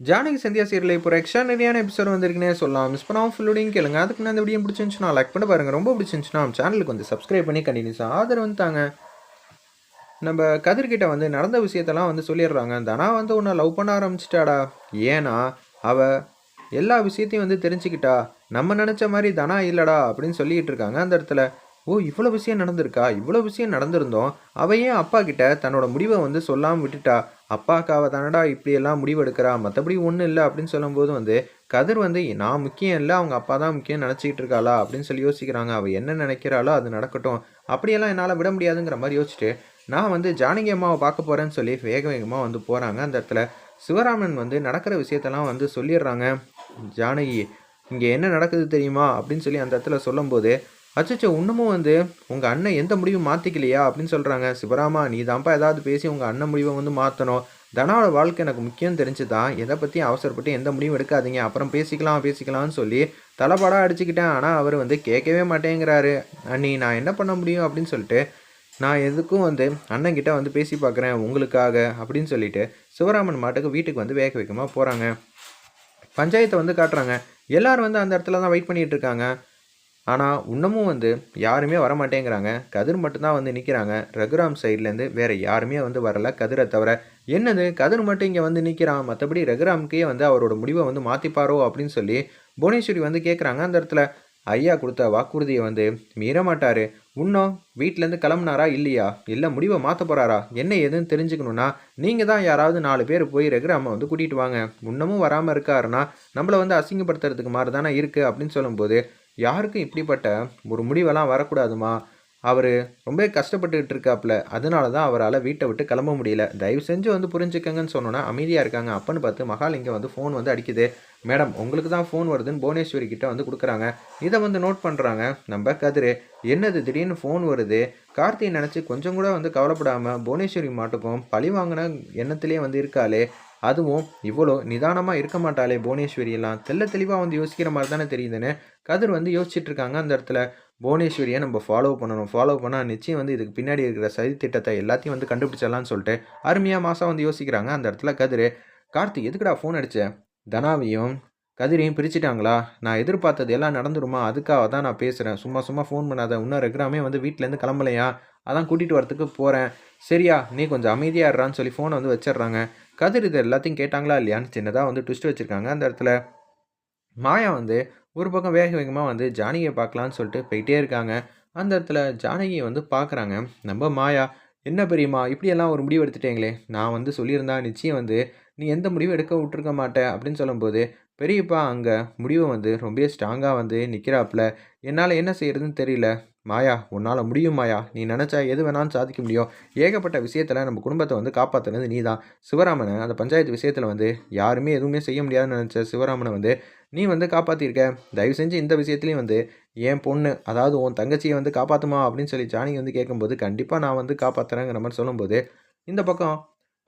Janaki Sandhya serial இப்போ ஒரு எக்ஸ்ட்ரானரியான episode வந்திருக்குனே சொல்லலாம். மிஸ் பண்ணாமல் ஃபுல்லோடையும் கேளுங்க. அதுக்கு நான் இந்த வீடியோ பிடிச்சிருந்துச்சுன்னா லைக் பண்ணி பாருங்க. ரொம்ப பிடிச்சிருந்துச்சுன்னா சேனலுக்கு வந்து சப்ஸ்கிரைப் பண்ணி கண்டினியூஸாக ஆதரவு வந்துட்டாங்க நம்ம கதிர்கிட்ட வந்து நடந்த விஷயத்தெல்லாம் வந்து சொல்லிடுறாங்க. தனா வந்து உன்னை லவ் பண்ண ஆரம்பிச்சிட்டாடா. ஏன்னா அவ எல்லா விஷயத்தையும் வந்து தெரிஞ்சுக்கிட்டா. நம்ம நினச்ச மாதிரி தனா இல்லைடா அப்படின்னு சொல்லிக்கிட்டு இருக்காங்க அந்த இடத்துல. ஓ இவ்வளோ விஷயம் நடந்திருக்கா? இவ்வளோ விஷயம் நடந்திருந்தோம். அவள் ஏன் அப்பா கிட்ட தன்னோட முடிவை வந்து சொல்லாமல் விட்டுட்டா? அப்பாக்காவை தானடா இப்படியெல்லாம் முடிவெடுக்கிறா? மற்றபடி ஒன்றும் இல்லை அப்படின்னு சொல்லும்போது வந்து கதிர் வந்து நான் முக்கியம் இல்லை அவங்க அப்பா தான் முக்கியம் நினச்சிக்கிட்டு இருக்காளா? அப்படின்னு சொல்லி யோசிக்கிறாங்க. அவள் என்ன நினைக்கிறாளோ அது நடக்கட்டும். அப்படியெல்லாம் என்னால் விட முடியாதுங்கிற மாதிரி யோசிச்சுட்டு நான் வந்து ஜானகி அம்மாவை பார்க்க போகிறேன்னு சொல்லி வேக வேகமாக வந்து போகிறாங்க அந்த இடத்துல சிவராமன் வந்து நடக்கிற விஷயத்தெல்லாம் வந்து சொல்லிடுறாங்க. ஜானகி இங்கே என்ன நடக்குது தெரியுமா? அப்படின்னு சொல்லி அந்த இடத்துல சொல்லும்போது அச்சோ இன்னமும் வந்து உங்கள் அண்ணன் எந்த முடிவும் மாற்றிக்கலையா அப்படின்னு சொல்கிறாங்க சிவராமா நீ தான்ப்பா ஏதாவது பேசி உங்கள் அண்ணன் முடிவை வந்து மாற்றணும் தனாவோட வாழ்க்கை எனக்கு முக்கியம் தெரிஞ்சு தான் எதை பற்றியும் அவசரப்பட்டு எந்த முடிவும் எடுக்காதீங்க. அப்புறம் பேசிக்கலாம் பேசிக்கலாம்னு சொல்லி தலைப்பாடாக அடிச்சுக்கிட்டேன். ஆனால் அவர் வந்து கேட்கவே மாட்டேங்கிறாரு. அண்ணி நான் என்ன பண்ண முடியும்? அப்படின்னு சொல்லிட்டு நான் எதுக்கும் வந்து அண்ணன்கிட்ட வந்து பேசி பார்க்குறேன் உங்களுக்காக. அப்படின்னு சொல்லிட்டு சிவராமன் மாட்டுக்கு வீட்டுக்கு வந்து வேக வேகமாக போகிறாங்க பஞ்சாயத்தை வந்து காட்டுறாங்க. எல்லோரும் வந்து அந்த இடத்துல தான் வெயிட் பண்ணிகிட்டு இருக்காங்க. ஆனால் இன்னமும் வந்து யாருமே வர மாட்டேங்கிறாங்க கதிர் மட்டும்தான் வந்து நிற்கிறாங்க ரகுராம் சைட்லேருந்து வேறு யாருமே வந்து வரல. கதிரை தவிர என்னது? கதிர் மட்டும் இங்கே வந்து நிற்கிறான் மற்றபடி ரகுராம்க்கே வந்து அவரோட முடிவை வந்து மாற்றிப்பாரோ அப்படின்னு சொல்லி புவனேஸ்வரி வந்து கேட்குறாங்க அந்த இடத்துல ஐயா கொடுத்த வாக்குறுதியை வந்து மீற மாட்டார் இன்னும் வீட்டிலேருந்து கிளம்புனாரா? இல்லையா? இல்லை முடிவை மாற்ற போகிறாரா என்ன ஏதுன்னு தெரிஞ்சுக்கணுன்னா நீங்கள் தான் யாராவது நாலு பேர் போய் ரெகுராமை வந்து கூட்டிகிட்டு வாங்க. இன்னமும் வராமல் இருக்காருன்னா நம்மளை வந்து அசிங்கப்படுத்துறதுக்கு மாதிரி தானே இருக்குது அப்படின்னு சொல்லும்போது யாருக்கும் இப்படிப்பட்ட ஒரு முடிவெல்லாம் வரக்கூடாதுமா? அவர் ரொம்ப கஷ்டப்பட்டுக்கிட்டு இருக்காப்புல. அதனால தான் அவரால் வீட்டை விட்டு கிளம்ப முடியல. தயவு செஞ்சு வந்து புரிஞ்சுக்கங்கன்னு சொன்னோன்னா அமைதியாக இருக்காங்க. அப்பன்னு பார்த்து மகாலிங்கம் வந்து ஃபோன் வந்து அடிக்குது. மேடம் உங்களுக்கு தான் ஃபோன் வருதுன்னு புவனேஸ்வரி கிட்ட வந்து கொடுக்குறாங்க. இதை வந்து நோட் பண்ணுறாங்க நம்ம கதிர் என்னது திடீர்னு ஃபோன் வருது? கார்த்தியை நினச்சி கொஞ்சம் கூட வந்து கவலைப்படாமல் புவனேஸ்வரி மாட்டுக்கும் பழி வாங்கின எண்ணத்திலே வந்து இருக்காளே. அதுவும் இவ்வளோ நிதானமாக இருக்க மாட்டாளே புவனேஸ்வரி எல்லாம். தெல்ல தெளிவாக வந்து யோசிக்கிற மாதிரி தானே தெரியுதுன்னு கதிர் வந்து யோசிச்சுட்டு இருக்காங்க அந்த இடத்துல. புவனேஸ்வரியை நம்ம ஃபாலோ பண்ணணும் ஃபாலோ பண்ணால் நிச்சயம் வந்து இதுக்கு பின்னாடி இருக்கிற சதி திட்டத்தை எல்லாத்தையும் வந்து கண்டுபிடிச்சிடலாம்னு சொல்லிட்டு அருமையாக மாதம் வந்து யோசிக்கிறாங்க அந்த இடத்துல கதிர். கார்த்திக் எதுக்குடா ஃபோன் அடித்தேன் தனாவையும் கதிரையும் பிரிச்சுட்டாங்களா? நான் எதிர்பார்த்தது எல்லாம் நடந்துருமா? அதுக்காக தான் நான் பேசுகிறேன் சும்மா சும்மா ஃபோன் பண்ணாத. இன்னும் ரெகுராமே வந்து வீட்டிலேருந்து கிளம்பலையா? அதான் கூட்டிகிட்டு வரத்துக்கு போகிறேன் சரியா நீ கொஞ்சம் அமைதியாக இருறான்னு சொல்லி ஃபோனை வந்து வச்சிடுறாங்க. கதிர் இது எல்லாத்தையும் கேட்டாங்களா இல்லையான்னு சின்னதாக வந்து ட்விஸ்ட் வச்சுருக்காங்க அந்த இடத்துல. மாயா வந்து ஒரு பக்கம் வேக வேகமாக வந்து ஜானகியை பார்க்கலான்னு சொல்லிட்டு போயிட்டே இருக்காங்க. அந்த இடத்துல ஜானகியை வந்து பார்க்குறாங்க. நம்ம மாயா என்ன பெரியம்மா இப்படியெல்லாம் ஒரு முடிவு எடுத்துட்டீங்களே? நான் வந்து சொல்லியிருந்தா நிச்சயம் வந்து நீ எந்த முடிவும் எடுக்க விட்டுருக்க மாட்டேன் அப்படின்னு சொல்லும்போது பெரியப்பா அங்கே முடிவை வந்து ரொம்ப ஸ்ட்ராங்காக வந்து நிற்கிறாப்புல என்னால் என்ன செய்யறதுன்னு தெரியல. மாயா உன்னால் முடியும் மாயா. நீ நினச்சா எது வேணாலும் சாதிக்க முடியும். ஏகப்பட்ட விஷயத்தில் நம்ம குடும்பத்தை வந்து காப்பாற்றுனது நீ தான் சிவராமனை அந்த பஞ்சாயத்து விஷயத்தில் வந்து யாருமே எதுவுமே செய்ய முடியாதுன்னு நினச்ச சிவராமனை வந்து நீ வந்து காப்பாற்றிருக்க தயவு செஞ்சு இந்த விஷயத்துலையும் வந்து என் பொண்ணு அதாவது உன் தங்கச்சியை வந்து காப்பாற்றுமா அப்படின்னு சொல்லி ஜானகி வந்து கேட்கும்போது கண்டிப்பாக நான் வந்து காப்பாற்றுறேங்கிற மாதிரி சொல்லும்போது இந்த பக்கம்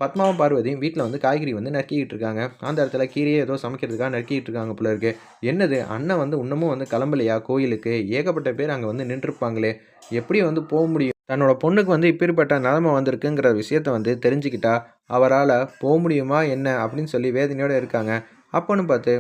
பத்மாவும் பார்வதியும் வீட்டில் வந்து காய்கறி வந்து நறுக்கிக்கிட்டு இருக்காங்க. அந்த இடத்துல கீரையே ஏதோ சமைக்கிறதுக்காக நறுக்கிட்டு இருக்காங்க போல இருக்கு. என்னது? அண்ணன் வந்து இன்னமும் வந்து கிளம்பலையா கோயிலுக்கு? ஏகப்பட்ட பேர் அங்கே வந்து நின்றுருப்பாங்களே. எப்படி வந்து போக முடியும்? தன்னோட பொண்ணுக்கு வந்து இப்பேற்பட்ட நிலமை வந்திருக்குங்கிற விஷயத்த வந்து தெரிஞ்சுக்கிட்டா அவரால் போக முடியுமா என்ன அப்படின்னு சொல்லி வேதனையோடு இருக்காங்க. அப்போன்னு பார்த்து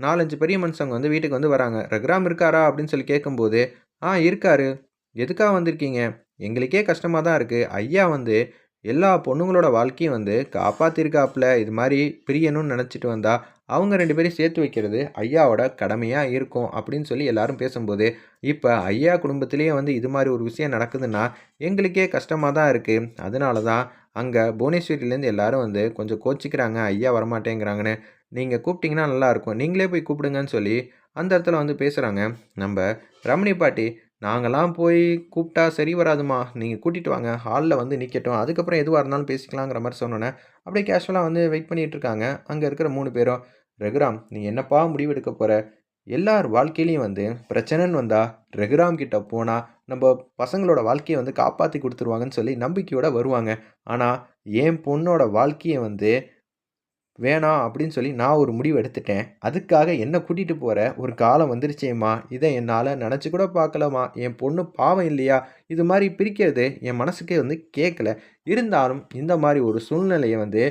நாலஞ்சு பெரிய மனுஷங்க வந்து வீட்டுக்கு வந்து வராங்க. ரகுராம் இருக்காரா? அப்படின்னு சொல்லி கேட்கும்போது ஆ இருக்காரு. எதுக்காக வந்திருக்கீங்க? எங்களுக்கே கஷ்டமாக தான் இருக்குது ஐயா வந்து எல்லா பொண்ணுங்களோட வாழ்க்கையும் வந்து காப்பாற்றிருக்காப்புல இது மாதிரி பிரியணும்னு நினச்சிட்டு வந்தால் அவங்க ரெண்டு பேரும் சேர்த்து வைக்கிறது ஐயாவோட கடமையாக இருக்கும் அப்படின்னு சொல்லி எல்லாரும் பேசும்போது இப்போ ஐயா குடும்பத்திலேயே வந்து இது மாதிரி ஒரு விஷயம் நடக்குதுன்னா எங்களுக்கே கஷ்டமாக தான் இருக்குது அதனால தான் அங்கே புவனேஸ்வரியிலேருந்து எல்லாரும் வந்து கொஞ்சம் கோச்சிக்கிறாங்க ஐயா வரமாட்டேங்கிறாங்கன்னு. நீங்கள் கூப்பிட்டிங்கன்னா நல்லாயிருக்கும் நீங்களே போய் கூப்பிடுங்கன்னு சொல்லி அந்த இடத்துல வந்து பேசுகிறாங்க நம்ம ரமணி பாட்டி நாங்களாம் போய் கூப்பிட்டா சரி வராதுமா நீங்கள் கூட்டிகிட்டு வாங்க. ஹாலில் வந்து நிற்கட்டும் அதுக்கப்புறம் எதுவாக இருந்தாலும் பேசிக்கலாங்கிற மாதிரி சொன்னோன்னே அப்படியே கேஷுவலாக வந்து வெயிட் பண்ணிகிட்டு இருக்காங்க. அங்கே இருக்கிற மூணு பேரும் ரகுராம் நீ என்னப்பா முடிவெடுக்க போகிற எல்லார் வாழ்க்கையிலையும் வந்து பிரச்சனைன்னு வந்தால் ரகுராம் கிட்ட போனால் நம்ம பசங்களோட வாழ்க்கையை வந்து காப்பாற்றி கொடுத்துருவாங்கன்னு சொல்லி நம்பிக்கையோடு வருவாங்க. ஆனால் என் பொண்ணோட வாழ்க்கையை வந்து வேணாம் அப்படின்னு சொல்லி நான் ஒரு முடிவு எடுத்துட்டேன். அதுக்காக என்னை கூட்டிகிட்டு போகிற ஒரு காலம் வந்துருச்சேம்மா. இதை என்னால் நினச்சி கூட பார்க்கலம்மா. என் பொண்ணு பாவம் இல்லையா? இது மாதிரி பிரிக்கிறது என் மனசுக்கே வந்து கேட்கல இருந்தாலும் இந்த மாதிரி ஒரு சூழ்நிலையை வந்து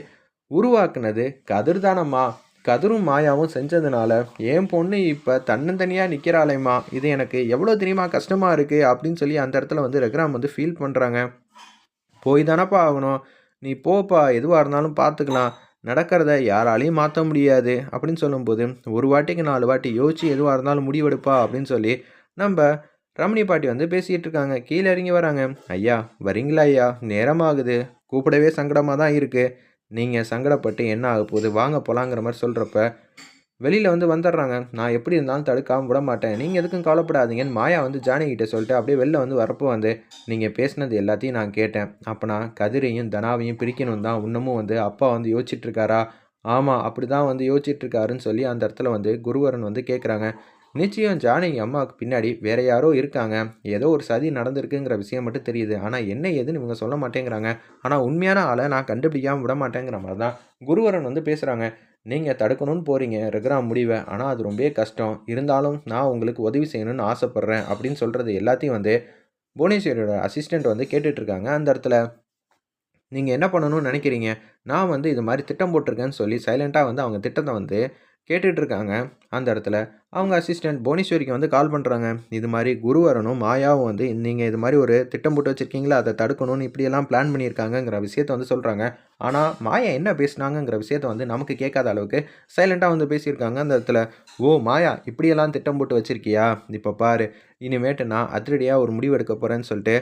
உருவாக்குனது கதிர் தானம்மா கதிரும் மாயாவும் செஞ்சதுனால என் பொண்ணு இப்போ தன்னந்தனியாக நிற்கிறாளேம்மா இது எனக்கு எவ்வளோ தெரியுமா? கஷ்டமாக இருக்குது அப்படின்னு சொல்லி அந்த இடத்துல வந்து ரெக்ராம் வந்து ஃபீல் பண்ணுறாங்க போய் தானப்பா ஆகணும். நீ போப்பா. எதுவாக இருந்தாலும் பார்த்துக்கலாம். நடக்கிறத யாராலையும் மாற்ற முடியாது அப்படின்னு சொல்லும்போது ஒரு வாட்டிக்கு நாலு வாட்டி யோசிச்சு எதுவாக இருந்தாலும் முடிவெடுப்பா அப்படின்னு சொல்லி நம்ம ரமணி பாட்டி வந்து பேசிகிட்டு இருக்காங்க. கீழே இறங்கி வராங்க. ஐயா வரீங்களா ஐயா? நேரமாகுது கூப்பிடவே சங்கடமாக தான் இருக்குது நீங்கள் சங்கடப்பட்டு என்ன ஆக போகுது? வாங்க போகலாங்கிற மாதிரி சொல்கிறப்ப வெளியில் வந்து வந்துடுறாங்க. நான் எப்படி இருந்தாலும் தடுக்காமல் விட மாட்டேன். நீங்கள் எதுக்கும் கவலைப்படாதீங்கன்னு மாயா வந்து ஜானகிட்ட சொல்லிட்டு அப்படியே வெளில வந்து வரப்போ வந்து நீங்கள் பேசினது எல்லாத்தையும் நான் கேட்டேன். அப்போ நான் கதிரையும் தனாவையும் பிரிக்கணும் தான் இன்னமும் வந்து அப்பா வந்து யோசிச்சிட்ருக்காரா? ஆமாம் அப்படி தான் வந்து யோசிச்சிட்ருக்காருன்னு சொல்லி அந்த இடத்துல வந்து குருவரன் வந்து கேட்குறாங்க நிச்சயம் ஜானகி அம்மாவுக்கு பின்னாடி வேற யாரோ இருக்காங்க. ஏதோ ஒரு சதி நடந்திருக்குங்கிற விஷயம் மட்டும் தெரியுது. ஆனால் என்ன ஏதுன்னு இவங்க சொல்ல மாட்டேங்கிறாங்க. ஆனால் உண்மையான ஆளை நான் கண்டுபிடிக்காமல் விட மாட்டேங்கிற மாதிரி தான் குருவரன் வந்து பேசுகிறாங்க நீங்கள் தடுக்கணும்னு போகிறீங்க ரெகுராம் முடிவை. ஆனால் அது ரொம்பவே கஷ்டம். இருந்தாலும் நான் உங்களுக்கு உதவி செய்யணும்னு ஆசைப்பட்றேன் அப்படின்னு சொல்கிறது எல்லாத்தையும் வந்து புவனேஸ்வரியோட அசிஸ்டண்ட் வந்து கேட்டுட்ருக்காங்க அந்த இடத்துல. நீங்கள் என்ன பண்ணணும்னு நினைக்கிறீங்க? நான் வந்து இது மாதிரி திட்டம் போட்டிருக்கேன்னு சொல்லி சைலண்ட்டாக வந்து அவங்க திட்டத்தை வந்து கேட்டுட்ருக்காங்க. அந்த இடத்துல அவங்க அசிஸ்டண்ட் புவனேஸ்வரிக்கு வந்து கால் பண்ணுறாங்க இது மாதிரி குருவரனும் மாயாவும் வந்து நீங்கள் இது மாதிரி ஒரு திட்டம் போட்டு வச்சுருக்கீங்களா? அதை தடுக்கணும்னு இப்படியெல்லாம் பிளான் பண்ணியிருக்காங்கங்கிற விஷயத்த வந்து சொல்கிறாங்க ஆனால் மாயா என்ன பேசுனாங்கங்கிற விஷயத்த வந்து நமக்கு கேட்காத அளவுக்கு சைலண்ட்டாக வந்து பேசியிருக்காங்க. அந்த இடத்துல ஓ மாயா இப்படியெல்லாம் திட்டம் போட்டு வச்சுருக்கியா? இப்போ பாரு இனிமேட்டு நான் அதிரடியாக ஒரு முடிவு எடுக்க போகிறேன்னு சொல்லிட்டு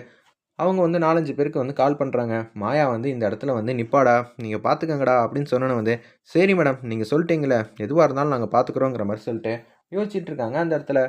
அவங்க வந்து நாலஞ்சு பேருக்கு வந்து கால் பண்ணுறாங்க மாயா வந்து இந்த இடத்துல வந்து நிப்பாடா நீங்கள் பார்த்துக்கங்கடா அப்படின்னு சொன்னோன்னே வந்து சரி மேடம் நீங்கள் சொல்லிட்டீங்களே எதுவாக இருந்தாலும் நாங்கள் பார்த்துக்குறோங்கிற மாதிரி சொல்லிட்டு யோசிச்சுட்டு இருக்காங்க. அந்த இடத்துல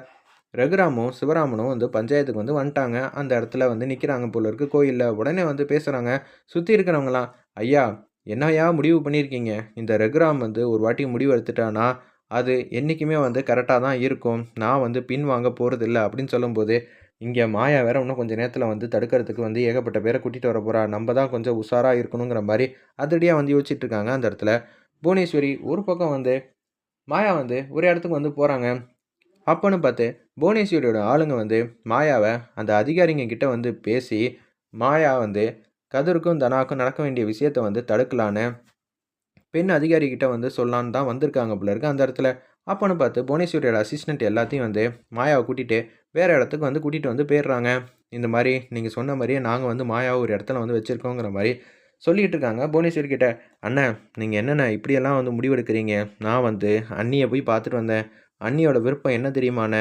ரகுராமும் சிவராமனும் வந்து பஞ்சாயத்துக்கு வந்து வந்துட்டாங்க. அந்த இடத்துல வந்து நிற்கிறாங்க போல இருக்கு கோயிலில். உடனே வந்து பேசுகிறாங்க சுற்றி இருக்கிறவங்களாம் ஐயா என்னையா முடிவு பண்ணியிருக்கீங்க? இந்த ரகுராம் வந்து ஒரு வாட்டி முடிவு எடுத்துட்டானா? அது என்றைக்குமே வந்து கரெக்டாக தான் இருக்கும். நான் வந்து பின் வாங்க போகிறதில்ல அப்படின்னு சொல்லும்போது இங்கே மாயா வேற இன்னும் கொஞ்சம் நேரத்தில் வந்து தடுக்கிறதுக்கு வந்து ஏகப்பட்ட பேரை கூட்டிகிட்டு வர போகிறா நம்ம தான் கொஞ்சம் உஷாராக இருக்கணுங்கிற மாதிரி அதிரடியாக வந்து யோசிச்சுட்டு இருக்காங்க அந்த இடத்துல. புவனேஸ்வரி ஒரு பக்கம் வந்து மாயா வந்து ஒரு இடத்துக்கு வந்து போகிறாங்க அப்போன்னு பார்த்து புவனேஸ்வரியோட ஆளுங்க வந்து மாயாவை அந்த அதிகாரிங்க கிட்ட வந்து பேசி மாயா வந்து கதிருக்கும் தனாக்கும் நடக்க வேண்டிய விஷயத்த வந்து தடுக்கலான்னு பெண் அதிகாரிகிட்ட வந்து சொல்லான்னு தான் வந்திருக்காங்க போல இருக்கு அந்த இடத்துல. அப்போன்னு பார்த்து புவனேஸ்வரியோட அசிஸ்டண்ட் எல்லாத்தையும் வந்து மாயாவை கூட்டிகிட்டு வேறு இடத்துக்கு வந்து கூட்டிகிட்டு வந்து போயிடுறாங்க. இந்த மாதிரி நீங்கள் சொன்ன மாதிரியே நாங்கள் வந்து மாயாவை ஒரு இடத்துல வந்து வச்சுருக்கோங்கிற மாதிரி சொல்லிகிட்டு இருக்காங்க. புவனேஸ்வரி கிட்ட அண்ணன் நீங்கள் என்னென்ன இப்படியெல்லாம் வந்து முடிவெடுக்கிறீங்க? நான் வந்து அண்ணியை போய் பார்த்துட்டு வந்தேன். அண்ணியோட விருப்பம் என்ன தெரியுமான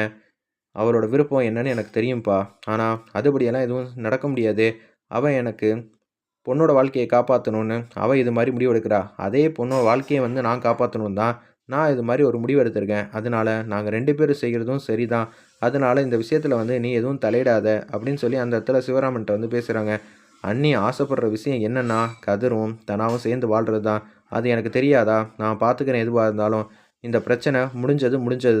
அவரோட விருப்பம் என்னன்னு எனக்கு தெரியும்ப்பா ஆனால் அதுபடியெல்லாம் எதுவும் நடக்க முடியாது. அவன் எனக்கு பொண்ணோட வாழ்க்கையை காப்பாற்றணுன்னு அவள் இது மாதிரி முடிவெடுக்கிறா. அதே பொண்ணோட வாழ்க்கையை வந்து நான் காப்பாற்றணும் தான் நான் இது மாதிரி ஒரு முடிவு எடுத்திருக்கேன். அதனால நாங்கள் ரெண்டு பேரும் செய்கிறதும் சரி தான் அதனால் இந்த விஷயத்தில் வந்து நீ எதுவும் தலையிடாத அப்படின்னு சொல்லி அந்த இடத்துல சிவராமன்ட்ட வந்து பேசுகிறாங்க அண்ணி ஆசைப்படுற விஷயம் என்னென்னா கதிரும் தனாவும் சேர்ந்து வாழ்கிறது தான் அது எனக்கு தெரியாதா? நான் பார்த்துக்கிறேன் எதுவாக இருந்தாலும். இந்த பிரச்சனை முடிஞ்சது முடிஞ்சது தான்